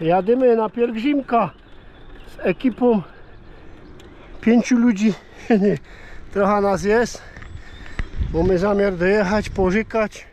jadymy na pielgrzymka z ekipą pięciu ludzi. Trochę nas jest. Mamy zamiar dojechać, pożykać.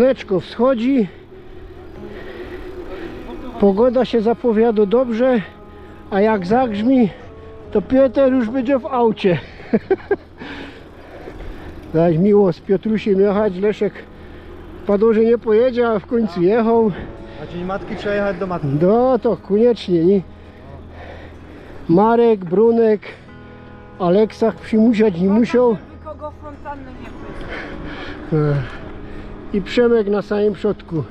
Słoneczko wschodzi. Pogoda się zapowiada dobrze, a jak zagrzmi, to Piotr już będzie w aucie. Zaś miło z Piotrusiem jechać. Leszek padło, że nie pojedzie, a w końcu jechał. A dzień matki trzeba jechać do matki. No to koniecznie, nie? Marek, Brunek, Aleksach przymusiać nie musiał. Fontanny nie. I Przemek na samym przodku.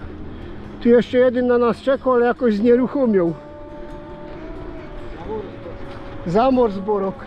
Tu jeszcze jeden na nas czekał, ale jakoś znieruchomiał. Zamor z Borok.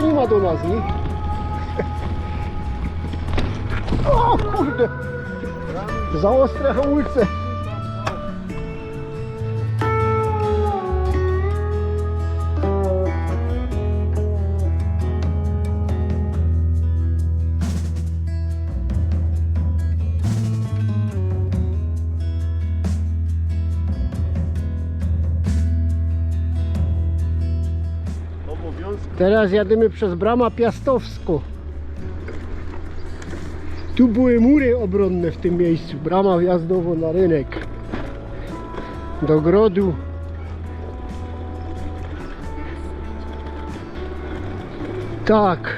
To nie ma do nas, nie? O kurde! Za ostre hamulce. Teraz jadymy przez bramę Piastowską. Tu były mury obronne w tym miejscu. Brama wjazdowa na rynek. Do grodu. Tak.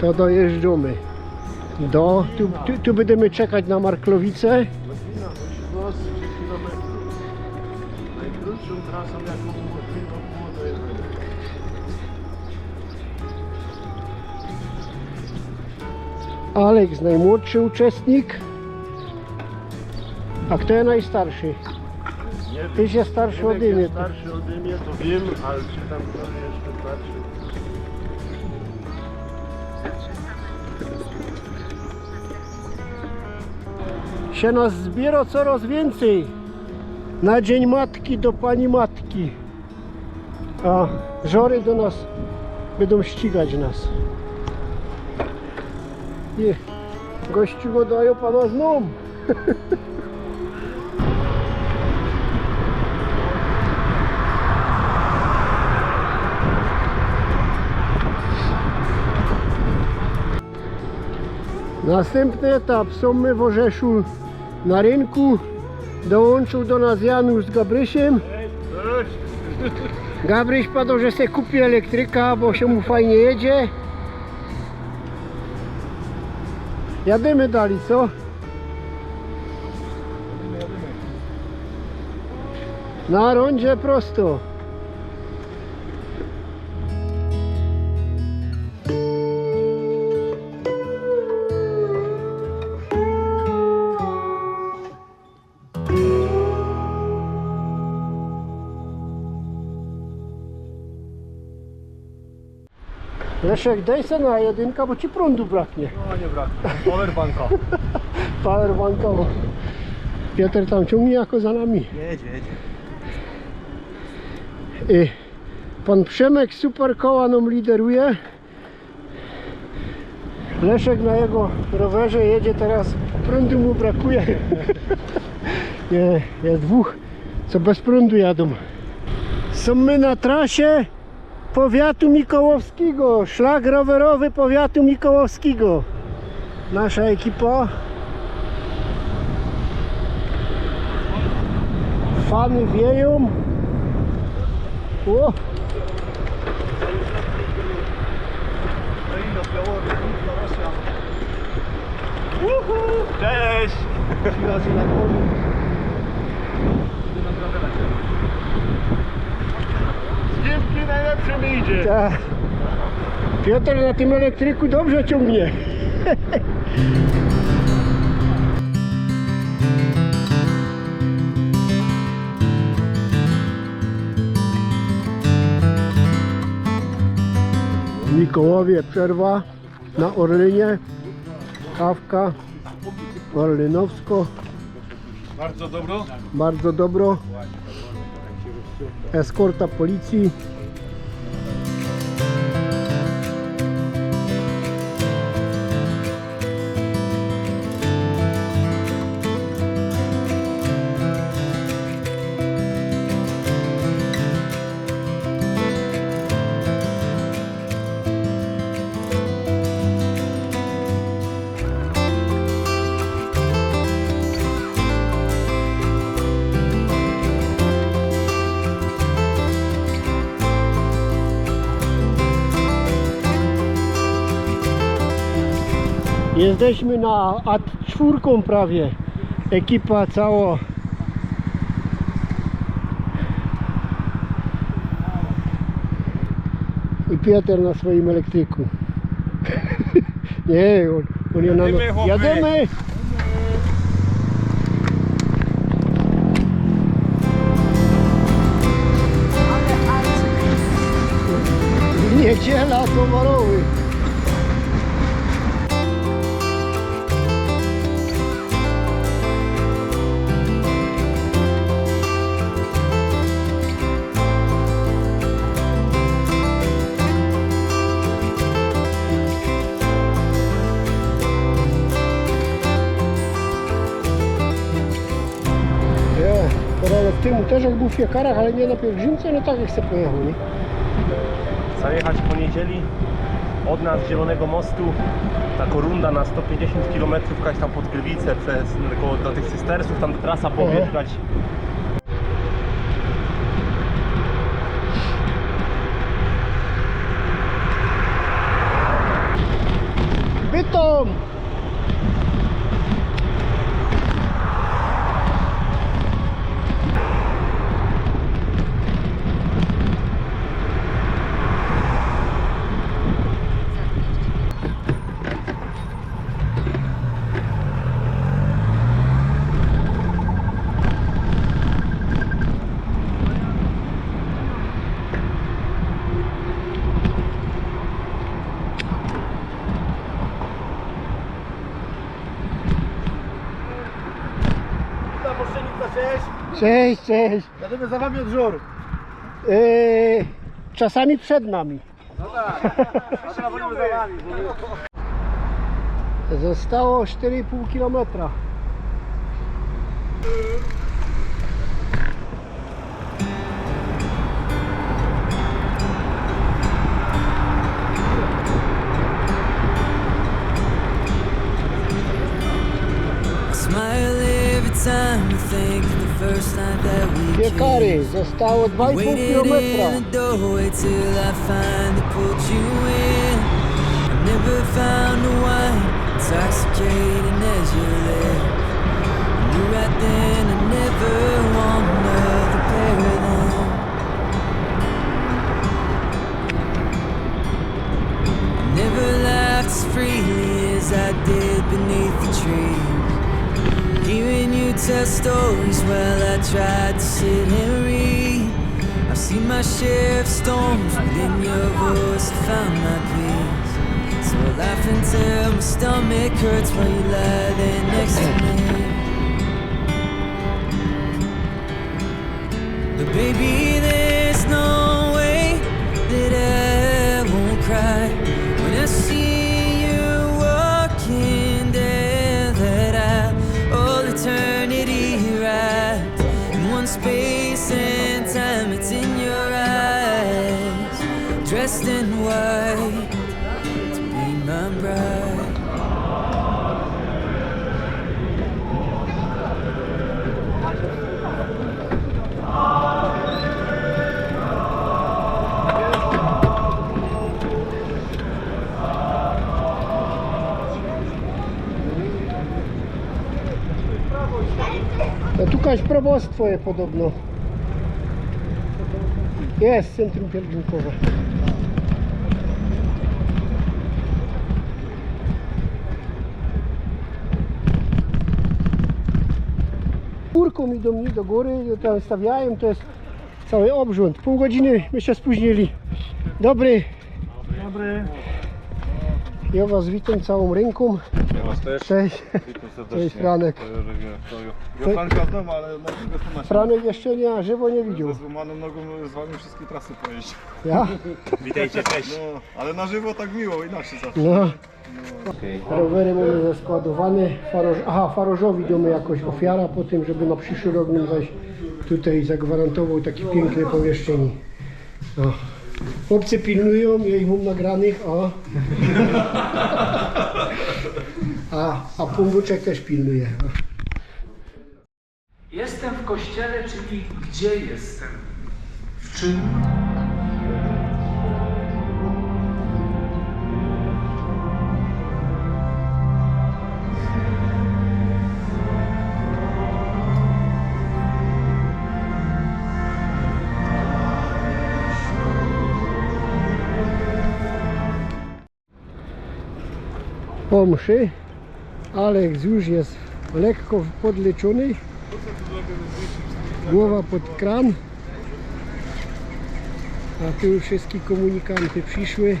To dojeżdżamy. Do, tu, tu, tu będziemy czekać na Marklowice. Godzina 18 km. Najkrótszą trasą jaką Aleks, najmłodszy uczestnik. A kto jest najstarszy? Nie wiem. Ty się starszy Jeden ode mnie. jest starszy ode mnie, to wiem, ale czy tam ktoś jeszcze starszy? się nas zbiera coraz więcej na Dzień Matki do Pani Matki. A żory do nas będą ścigać nas. Nie, gościu go dają pana zną. Następny etap są my w Orzeszu na rynku. Dołączył do nas Janusz z Gabrysiem. Gabryś padł, że se kupi elektryka, bo się mu fajnie jedzie. Jadymy dali, co? Na rondzie prosto. Leszek, daj se na jedynka, bo ci prądu braknie. No nie brak. Powerbanka. Powerbankowo. Piotr tam ciągnie jako za nami. Jedzie, jedzie. I pan Przemek super koła nam lideruje. Leszek na jego rowerze jedzie teraz, prądu mu brakuje. Nie, jest dwóch, co bez prądu jadą. Są my na trasie powiatu mikołowskiego, szlak rowerowy powiatu mikołowskiego. Nasza ekipa. Fany wieją. O! Uhu! Cześć! Razy na głowie. Z Niemki najlepsze mi idzie. Tak. Piotr na tym elektryku dobrze ciągnie. Mikołowie przerwa na Orlynie. Kawka Orlynowsko. Bardzo dobro. Bardzo dobro. Eskorta policji. Jesteśmy na A4 prawie. Ekipa cała. I Piotr na swoim elektryku. Nie, on, on ja na... Jadymy, chłopy. Jadymy! Niedziela towarowy. Też jak był w Piekarach, ale nie na pielgrzymce, no tak jak se pojechał, nie? zajechać w poniedzieli od nas z Zielonego Mostu taka runda na 150 km jakaś tam pod Gliwice przez do tych cystersów, tam trasa pobiegać. Cześć. Cześć. Jadymy za wami od żoru. Yy, czasami przed nami. No tak. A teraz będziemy za wami. Zostało 4,5 km. Smile every time you think Piekary, zostało 2,5 Waited km. never found a wine intoxicating as you left. Of storms within your voice. I found my peace. So I laugh until my stomach hurts while you lie there next to me. But baby, there's no way that I won't cry when I see No tu kaś probostwo je podobno. Jest, centrum pielgrzymkowe. Górką mi do góry, tam stawiają, to jest cały obrząd. Pół godziny my się spóźnili. Dobry. Dobry. Ja was witam całą ręką. Ja was też. Cześć. Witam Cześć, Franek. Franka znam, ale na drugą stronę. Franek jeszcze nie, żywo nie widział. Ze złamaną nogą z wami wszystkie trasy pojeździć. Ja? Witajcie, cześć. No, ale na żywo tak miło, inaczej zawsze. No. Rowery mamy zaskładowane. Faroż, aha, Farożowi damy jakoś ofiara po tym, żeby na przyszły rok nam zaś tutaj zagwarantował takie piękne pomieszczenie. No. Chłopcy pilnują, ja ich mam nagranych, o. A, a Pumbuczek też pilnuje. Jestem w kościele, czyli gdzie jestem? W czym? Po mszy Aleks już jest lekko podleczony. Głowa pod kran. A tu już wszystkie komunikanty przyszły.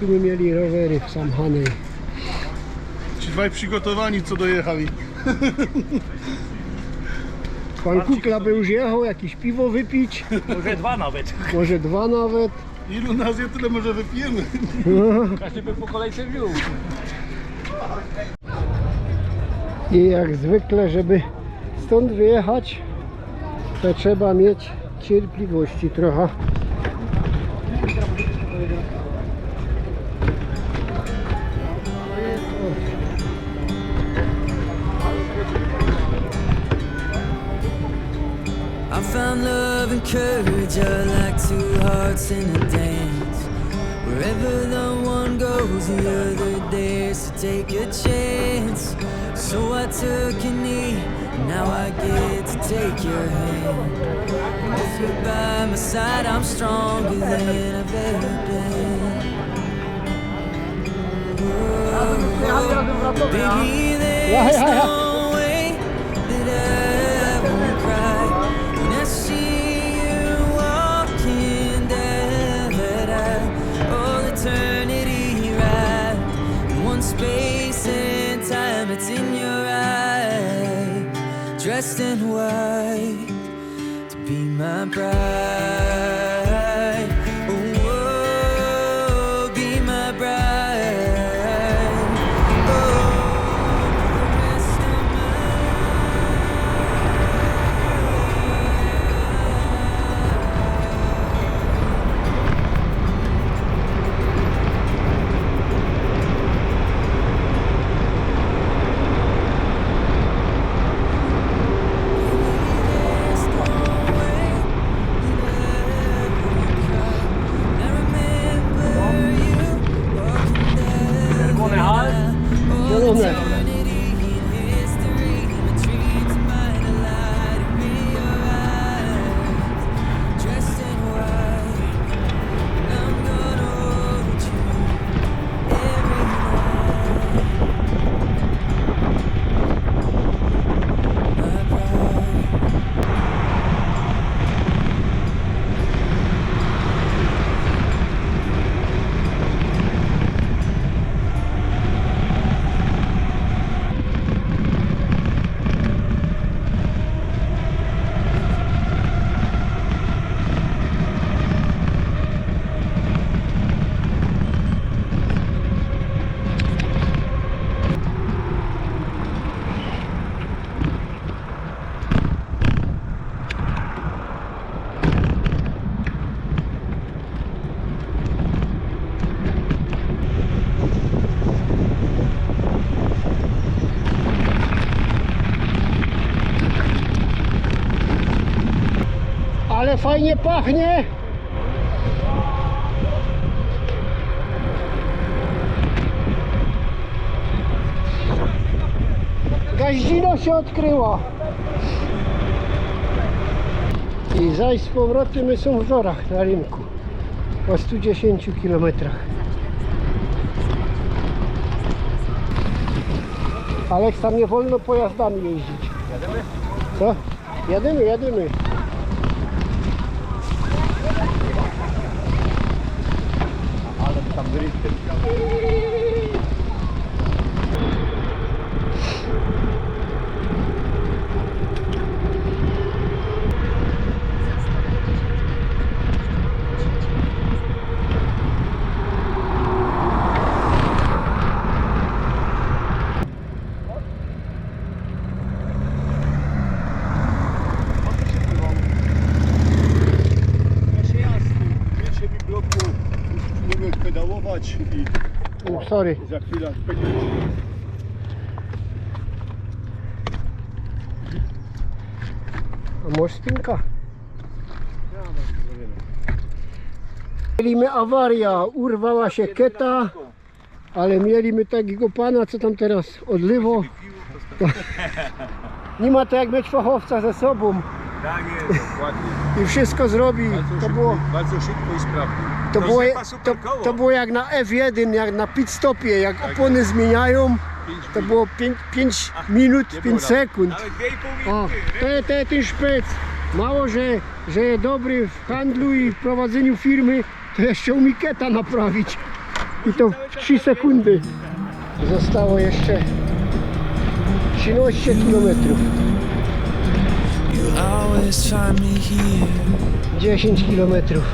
Tu my mieli rowery w Samhanej. Ci dwaj przygotowani co dojechali. Pan Kukla by już jechał, jakieś piwo wypić. Może dwa nawet. Może dwa nawet. Ilu nas je, tyle może wypijemy. Każdy by po kolejce wziął. I jak zwykle, żeby stąd wyjechać, to trzeba mieć cierpliwości trochę. I found love and courage are like two hearts in a dance. Wherever the one the other dares to take a chance. So I took a knee, now I get to take your hand. And With you by my side, I'm stronger than I've ever been. Whoa, baby, there's no dressed in white to be my bride. Fajnie pachnie. Gaździna się odkryła. I zaś z powrotem my są w Żorach na rynku. Po 110 kilometrach. Aleks, tam nie wolno pojazdami jeździć. Jadymy? Co? Jedymy, jedymy. Ale pedałować i O, sorry. za chwilę będzie A może spinka? Mieliśmy awaria, urwała się keta, ale mieliśmy takiego pana, co tam teraz odlywo. Nie ma to jak mieć fachowca ze sobą Tak jest, dokładnie. i wszystko zrobi. To było, bardzo szybko i sprawnie. To było, to, to było jak na F1, jak na pit stopie, jak opony zmieniają, to było 5 minut, 5 sekund. Nawet 2,5 O, to jest to jest ten szpec. Mało, że, że jest dobry w handlu i w prowadzeniu firmy, to jeszcze umie keta naprawić. I to w 3 sekundy. Zostało jeszcze 13 kilometrów. You always find me here. 10 kilometrów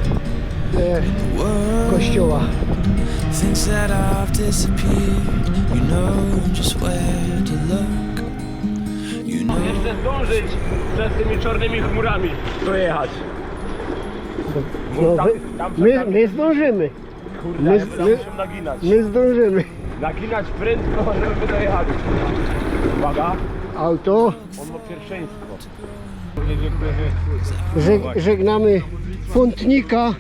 kościoła. thinks that I've disappeared. You know just where to look. You know Jeszcze zdążyć przed tymi czarnymi chmurami dojechać. No, tam- wy, tam my, my zdążymy. Kurde, My- ja my- naginać. My zdążymy. Naginać prędko, żeby dojechali. Uwaga, Auto. on ma pierwszeństwo. Żeg, żegnamy Fątnika.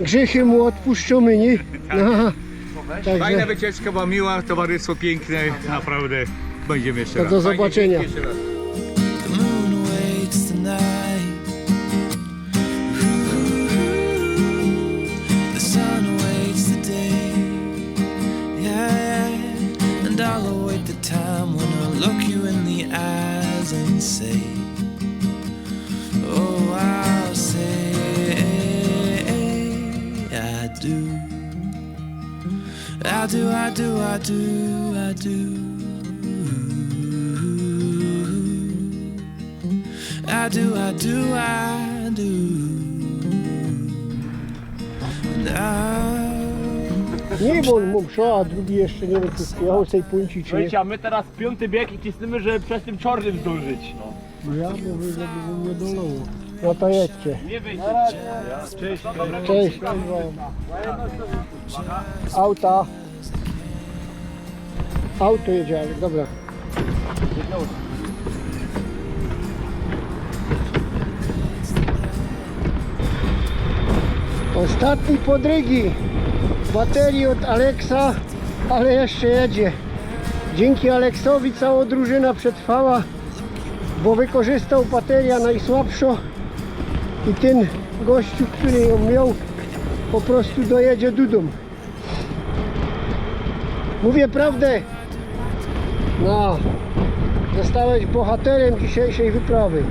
Grzechy mu odpuszczamy, nie? No, Fajna także wycieczka była miła, towarzystwo piękne, naprawdę będziemy jeszcze raz. do Fajnie, zobaczenia. jeszcze raz. I do, I do, I do, I do. I do, I do, I do. Nie, bo on mu szła, a drugi jeszcze nie wiem, czy skierował z tej punci, czy nie. Słuchajcie, a my teraz piąty bieg i cisnemy, żeby przez tym czarnym zdążyć. No. Ja mówię, żeby mnie dolało. No to jedźcie. Nie wyjdzie. Cześć. Cześć. Auta. Auto jedzie, ale dobra. Ostatni podrygi. Baterii od Aleksa, ale jeszcze jedzie. Dzięki Aleksowi cała drużyna przetrwała, bo wykorzystał bateria najsłabsza i ten gościu, który ją miał, po prostu dojedzie dudą. Mówię prawdę. No, zostałeś bohaterem dzisiejszej wyprawy.